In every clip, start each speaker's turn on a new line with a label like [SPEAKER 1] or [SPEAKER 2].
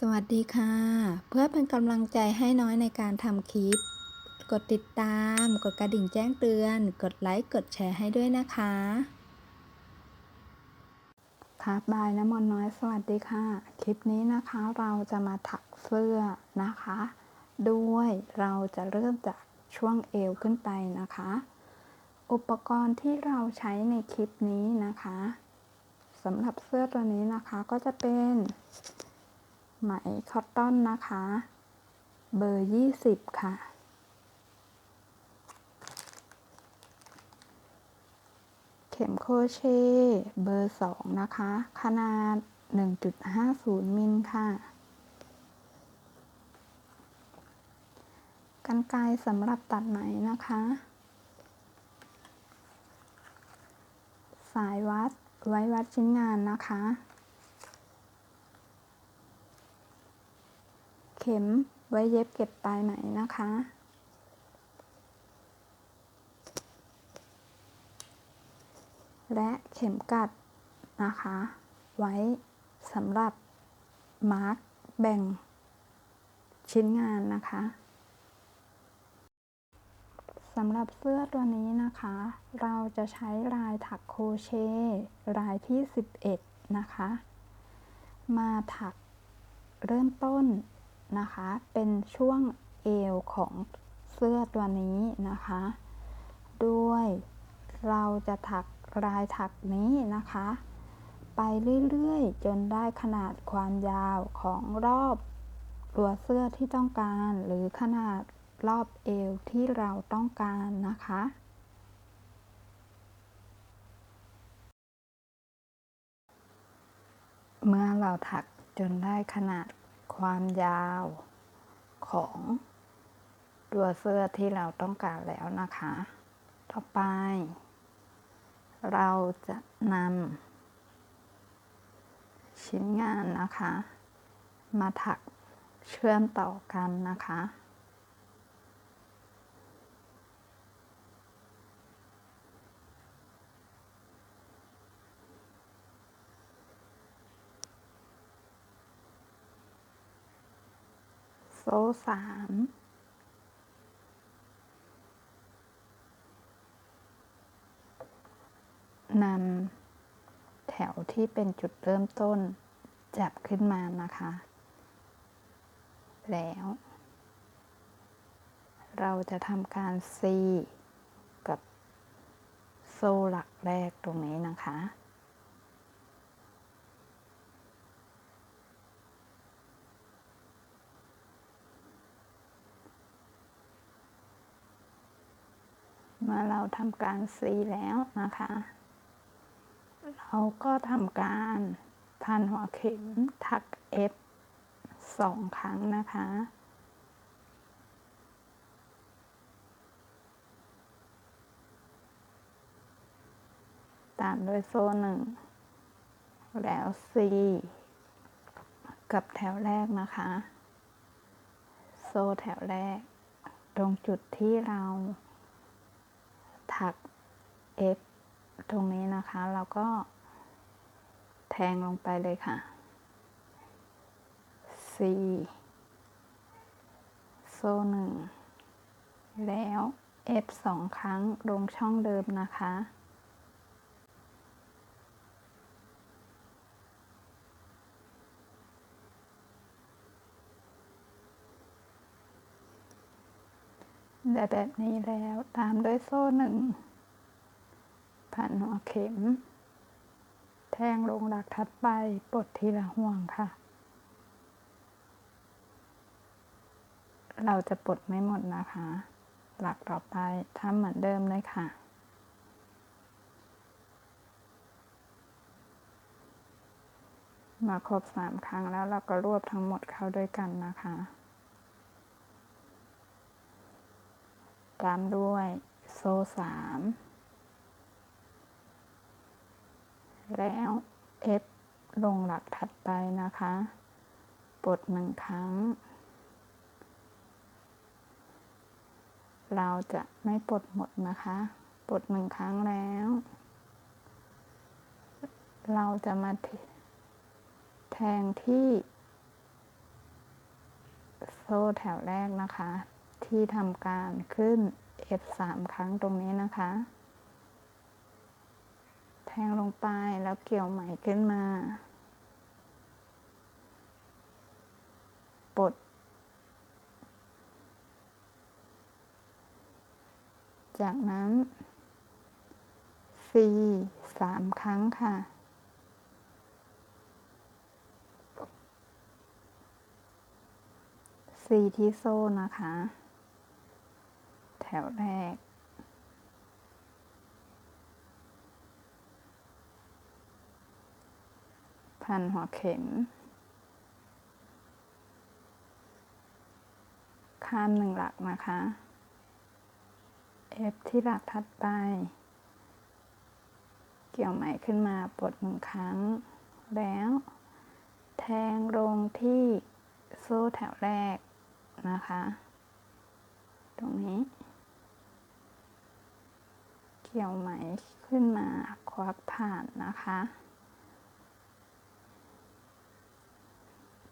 [SPEAKER 1] สวัสดีค่ะ เพื่อเป็นกำลังใจให้น้อยในการทำคลิป กดติดตาม กดกระดิ่งแจ้งเตือน กดไลค์ กดแชร์ให้ด้วยนะคะครับบายน้ำมนน้อยสวัสดีค่ะ คลิปนี้นะคะเราจะมาถักเสื้อนะคะ ด้วยเราจะเริ่มจากช่วงเอวขึ้นไปนะคะ อุปกรณ์ที่เราใช้ในคลิปนี้นะคะสำหรับเสื้อตัวนี้นะคะก็จะเป็น ไหมคอตตอนนะคะ เบอร์ 20 ค่ะ เข็มโครเชต์เบอร์ 2 นะคะ ขนาด 1.50 มิลค่ะกันไกรสำหรับตัดไหมนะคะ สายวัดไว้วัดชิ้นงานนะคะ เข็มไว้เย็บเก็บปลายไหมนะคะ และเข็มกัดนะคะ ไว้สำหรับมาร์กแบ่งชิ้นงานนะคะสำหรับเสื้อตัวนี้นะคะ เราจะใช้ลายถักโครเชต์ลายที่ 11 นะคะ มาถักเริ่มต้น นะคะ เป็นช่วงเอวของเสื้อตัวนี้นะคะ ด้วยเราจะถักลายถักนี้นะคะ ไปเรื่อยๆ จนได้ขนาดความยาวของรอบตัวเสื้อที่ต้องการ หรือขนาดรอบเอวที่เราต้องการนะคะเมื่อเราถักจนได้ขนาด ความยาวของตัวเสื้อที่เราต้องการแล้วนะคะ ต่อไป เราจะนำชิ้นงานนะคะ มาถักเชื่อมต่อกันนะคะ โซ่สามนำแถวที่เป็นจุดเริ่มต้น จับขึ้นมานะคะ แล้ว เราจะทำการซีกับโซ่หลักแรกตรงนี้นะคะ เมื่อเราทำการซีแล้วนะคะ เราก็ทำการพันหัวเข็มถักเอฟสองครั้งนะคะ ตามด้วยโซ่หนึ่ง แล้วซีกับแถวแรกนะคะ โซ่แถวแรก ตรงจุดที่เรา ถัก F ตรงนี้นะคะ เราก็แทงลงไปเลยค่ะ C โซ่หนึ่งแล้ว F สองครั้งลงช่องเดิมนะคะ ได้แบบนี้แล้วตามด้วยโซ่หนึ่งพันหัวเข็ม แทงลงหลักถัดไปปลดทีละห่วงค่ะ เราจะปลดไม่หมดนะคะ หลักต่อไปทำเหมือนเดิมเลยค่ะมาครบสามครั้งแล้วเราก็รวบทั้งหมดเข้าด้วยกันนะคะ ตามด้วยโซ่สามแล้วเอฟลงหลักถัดไปนะคะ ปลดหนึ่งครั้ง เราจะไม่ปลดหมดนะคะ ปลดหนึ่งครั้งแล้ว เราจะมาแทงที่โซ่แถวแรกนะคะ ที่ทำการขึ้น F 3 ครั้งตรงนี้นะคะ แทงลงไปแล้วเกี่ยวไหมขึ้นมา ปลด จากนั้น C สามครั้งค่ะ C ที่โซ่นะคะ วแรก พันหัวเข็ม ข้ามหนึ่งหลักนะคะ F ที่หลักถัดไป เกี่ยวไหมขึ้นมาปลดหนึ่งครั้ง แล้ว แทงลงที่โซ่แถวแรกนะคะ ตรงนี้ เกี่ยวไหมขึ้นมาควักผ่านนะคะ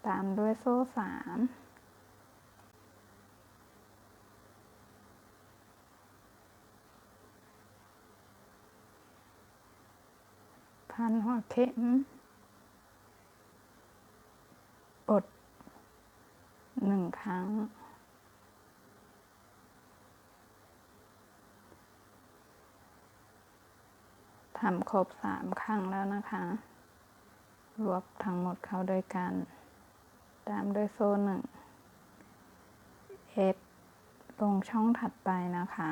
[SPEAKER 1] ตามด้วยโซ่สามพันหัวเข็มปลดหนึ่งครั้ง ทำครบสามครั้งแล้วนะคะ รวบทั้งหมดเข้าด้วยกัน ตามด้วยโซ่หนึ่ง F ลงช่องถัดไปนะคะ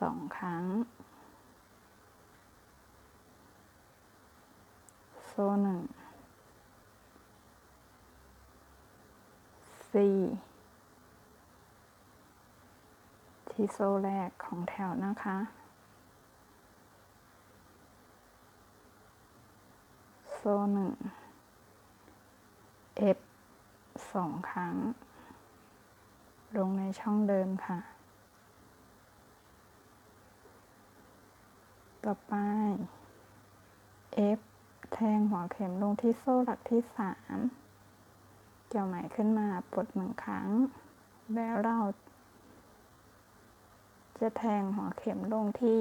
[SPEAKER 1] สองครั้ง โซ่หนึ่ง C ที่โซ่แรกของแถวนะคะ โซ่หนึ่ง F สองครั้ง ลงในช่องเดิมค่ะ ต่อไป F แทงหัวเข็มลงที่โซ่หลักที่สามเกี่ยวไหมขึ้นมาปลดหนึ่งครั้ง แล้วเรา จะแทงหัวเข็มลงที่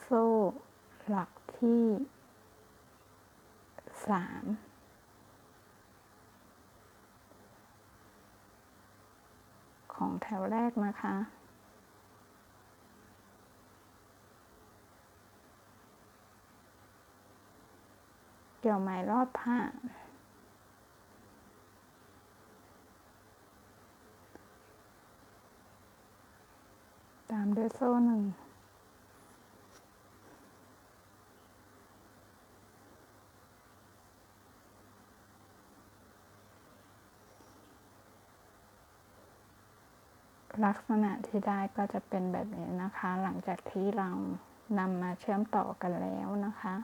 [SPEAKER 1] โซ่หลัก ที่สามของแถวแรกนะคะ เกี่ยวไหมรอดผ่าตามด้วยโซ่หนึ่ง ลักษณะที่ได้ก็จะเป็นแบบนี้นะคะ หลังจากที่เรานำมาเชื่อมต่อกันแล้วนะคะ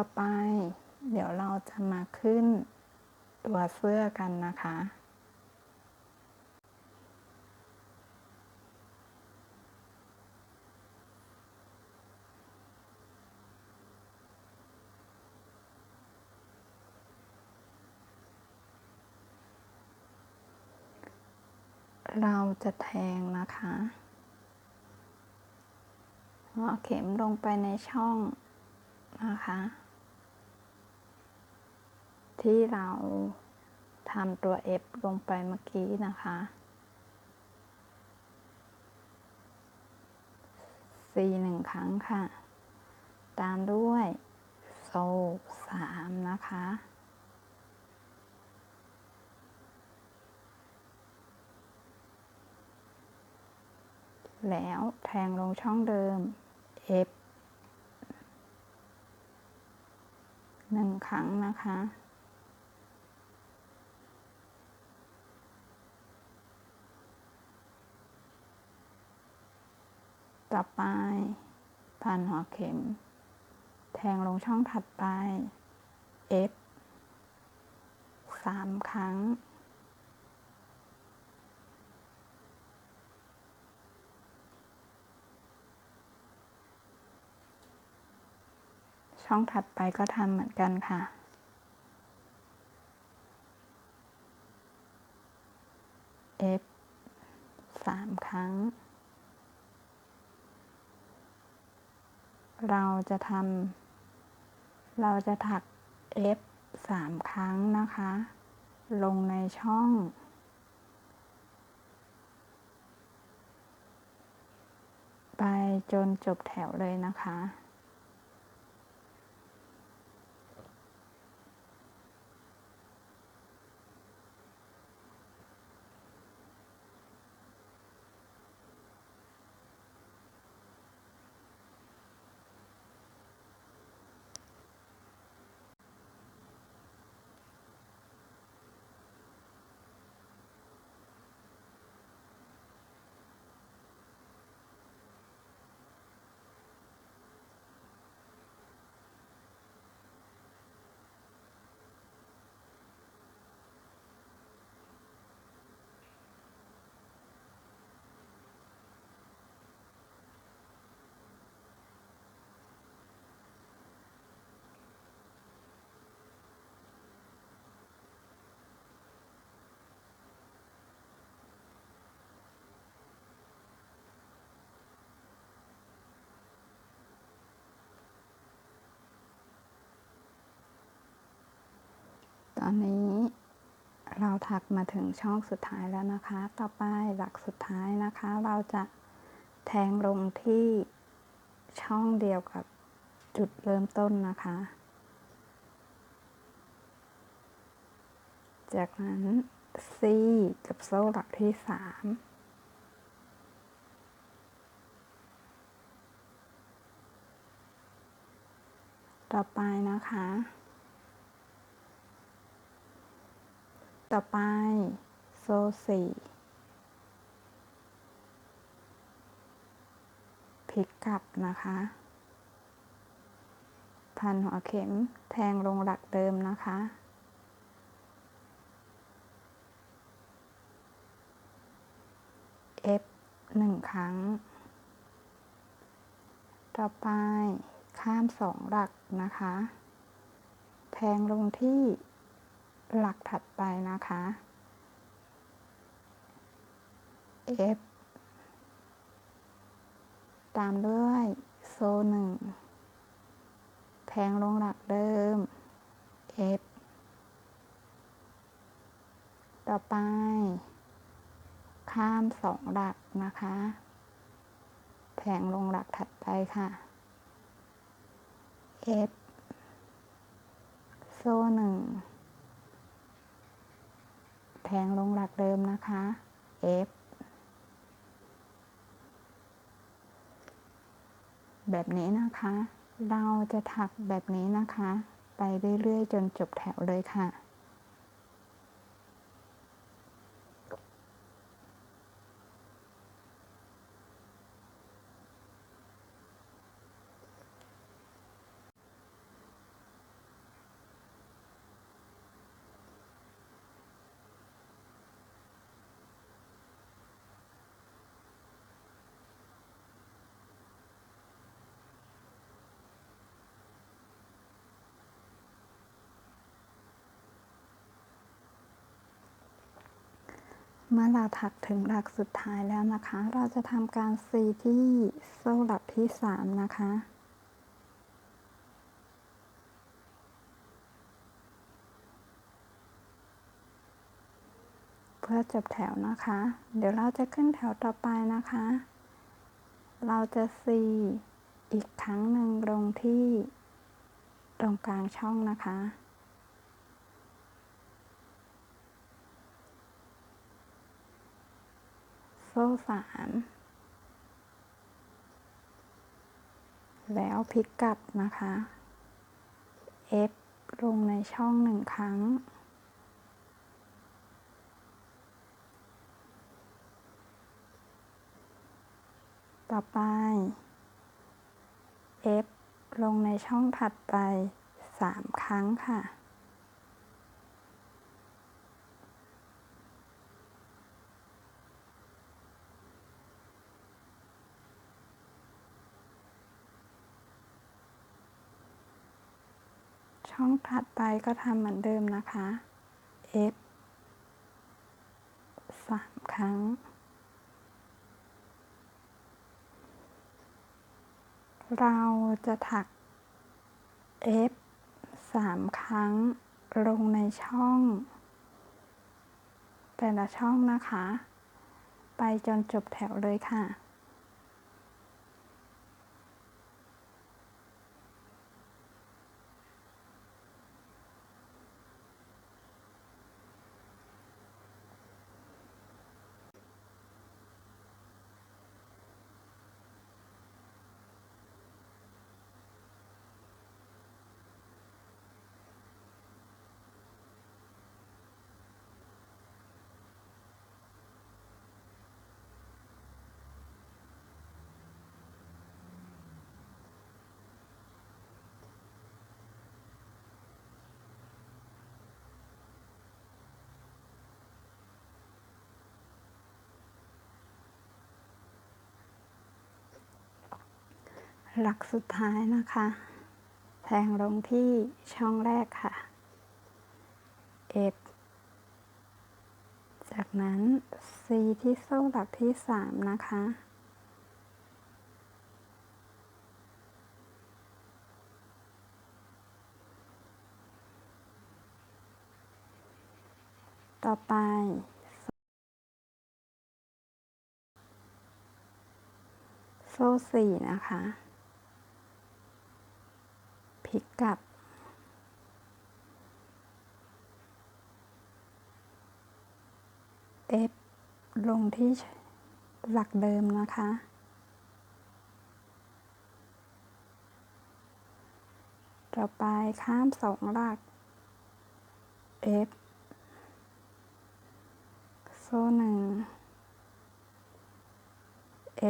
[SPEAKER 1] ต่อไป เดี๋ยวเราจะมาขึ้นตัวเสื้อกันนะคะ เราจะแทงนะคะหัวเข็มลงไปในช่องนะคะ ที่เราทำตัว F ลงไปเมื่อกี้นะคะ C หนึ่งครั้งค่ะ ตามด้วยโซ่สามนะคะ แล้วแทงลงช่องเดิม F หนึ่งครั้งนะคะ ต่อไป ผ่านหัวเข็ม แทงลงช่องถัดไป F สามครั้ง ช่องถัดไปก็ทำเหมือนกันค่ะ F สามครั้ง เราจะทำเราจะถัก F สามครั้งนะคะ ลงในช่อง ไปจนจบแถวเลยนะคะ ตอนนี้เรา ถักมาถึงช่องสุดท้ายแล้วนะคะ ต่อไปหลักสุดท้ายนะคะ เราจะแทงลงที่ช่องเดียวกับจุดเริ่มต้นนะคะ จากนั้น C กับโซ่หลักที่สามต่อไปนะคะ ต่อไป โซ่สี่พลิกกลับนะคะ พันหัวเข็มแทงลงหลักเดิมนะคะ F หนึ่งครั้ง ต่อไปข้ามสองหลักนะคะ แทงลงที่ หลักถัดไปนะคะ F ตามด้วยโซ่หนึ่งแทงลงหลักเดิม F ต่อไป ข้ามสองหลักนะคะ แทงลงหลักถัดไปค่ะ F โซ่หนึ่ง แทงลงหลักเดิมนะคะ F แบบนี้นะคะ เราจะถักแบบนี้นะคะ ไปเรื่อยๆ จนจบแถวเลยค่ะ เมื่อเราถักถึงหลักสุดท้ายแล้วนะคะ เราจะทำการซีที่โซ่หลักที่สามนะคะ เพื่อจบแถวนะคะ เดี๋ยวเราจะขึ้นแถวต่อไปนะคะ เราจะซีอีกครั้งหนึ่งลงที่ตรงกลางช่องนะคะ โซ่สามแล้วพลิกกลับนะคะ F ลงในช่องหนึ่งครั้ง ต่อไป F ลงในช่องถัดไป 3 ครั้งค่ะ ถัดไปก็ทำเหมือนเดิมนะคะ F สามครั้ง เราจะถัก F สามครั้ง ลงในช่อง แต่ละช่องนะคะ ไปจนจบแถวเลยค่ะ หลักสุดท้ายนะคะ แทงลงที่ช่องแรกค่ะ F จากนั้น C ที่โซ่หลักที่สามนะคะ ต่อไปโซ่สี่นะคะ พลิกกลับ F ลงที่หลักเดิมนะคะ ต่อไปข้ามสองหลัก F โซ่หนึ่ง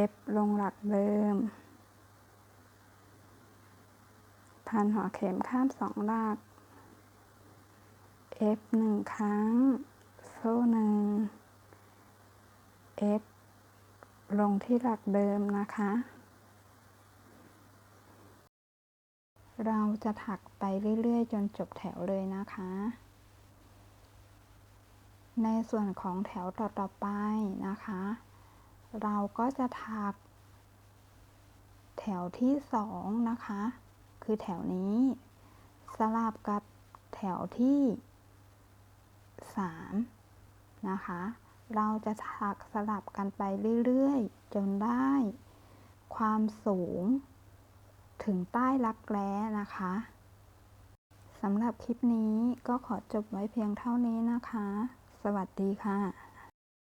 [SPEAKER 1] F ลงหลักเดิม พันหัวเข็มข้ามสองหลัก F หนึ่งครั้ง โซ่หนึ่ง F ลงที่หลักเดิมนะคะ เราจะถักไปเรื่อยๆ จนจบแถวเลยนะคะ ในส่วนของแถวต่อๆไปนะคะ เราก็จะถัก แถวที่สองนะคะ คือแถวนี้ สลับกับแถวที่สามนะคะ เราจะถักสลับกันไปเรื่อยๆ จนได้ ความสูง ถึงใต้รักแร้นะคะสำหรับคลิปนี้ก็ขอจบไว้เพียงเท่านี้นะคะ สวัสดีค่ะ